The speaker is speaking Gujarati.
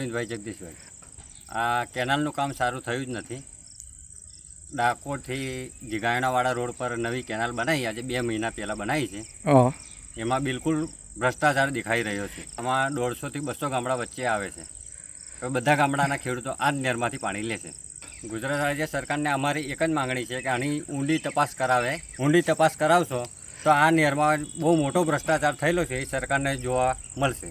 અરવિંદભાઈ જગદીશભાઈ. આ કેનાલનું કામ સારું થયું જ નથી. ડાકોરથી જીગાયણાવાળા રોડ પર નવી કેનાલ બનાવી આજે બે મહિના પહેલાં બનાવી છે. એમાં બિલકુલ ભ્રષ્ટાચાર દેખાઈ રહ્યો છે. આમાં દોઢસોથી બસો ગામડા વચ્ચે આવે છે. હવે બધા ગામડાના ખેડૂતો આ જ નહેરમાંથી પાણી લે છે. ગુજરાત રાજ્ય સરકારને અમારી એક જ માંગણી છે કે આની ઊંડી તપાસ કરાવે. ઊંડી તપાસ કરાવશો તો આ નેરમાં બહુ મોટો ભ્રષ્ટાચાર થયેલો છે એ સરકારને જોવા મળશે.